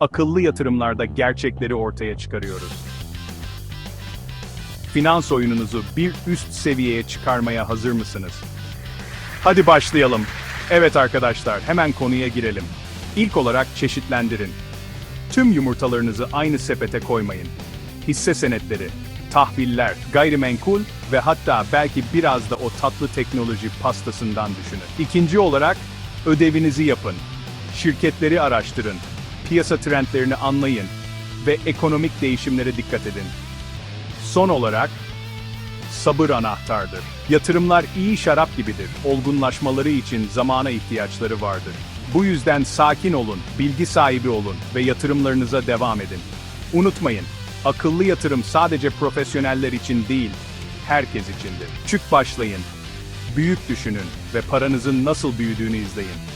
akıllı yatırımlarda gerçekleri ortaya çıkarıyoruz. Finans oyununuzu bir üst seviyeye çıkarmaya hazır mısınız? Hadi başlayalım. Evet arkadaşlar, hemen konuya girelim. İlk olarak çeşitlendirin. Tüm yumurtalarınızı aynı sepete koymayın. Hisse senetleri, tahviller, gayrimenkul ve hatta belki biraz da o tatlı teknoloji pastasından düşünün. İkinci olarak ödevinizi yapın. Şirketleri araştırın, piyasa trendlerini anlayın ve ekonomik değişimlere dikkat edin. Son olarak sabır anahtardır. Yatırımlar iyi şarap gibidir. Olgunlaşmaları için zamana ihtiyaçları vardır. Bu yüzden sakin olun, bilgi sahibi olun ve yatırımlarınıza devam edin. Unutmayın, akıllı yatırım sadece profesyoneller için değil, herkes içindir. Küçük başlayın, büyük düşünün ve paranızın nasıl büyüdüğünü izleyin.